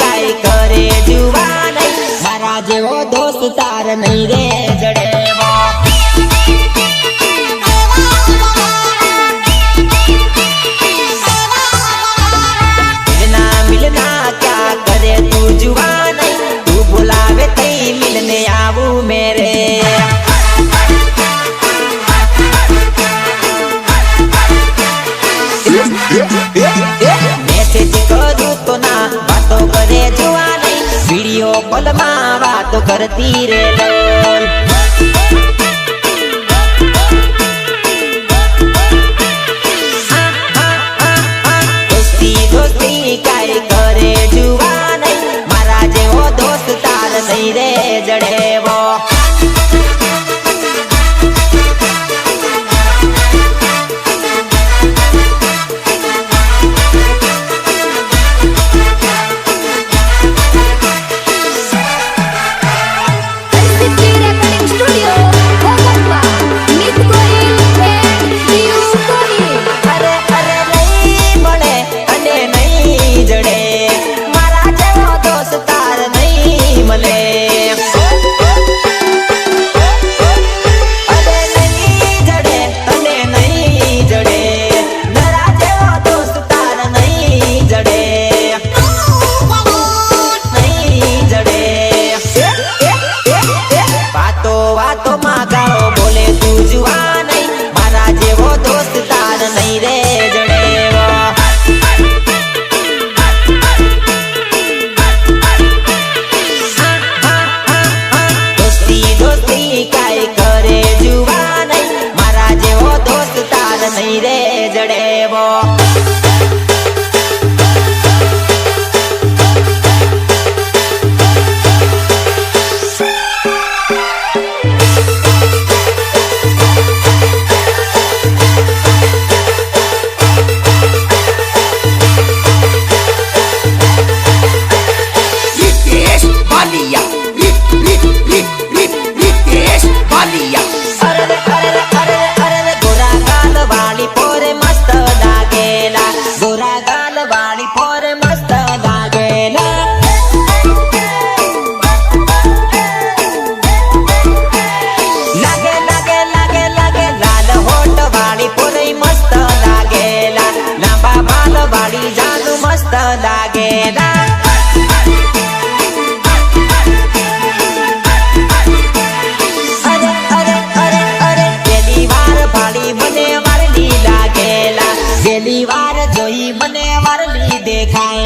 કાઈ કરે જુવાન મારા જેવો દોસ્ત તાર નહીં રે જડે. તો કરતી રે together. ગેલી વાર જોઈ મને વરલી દેખાય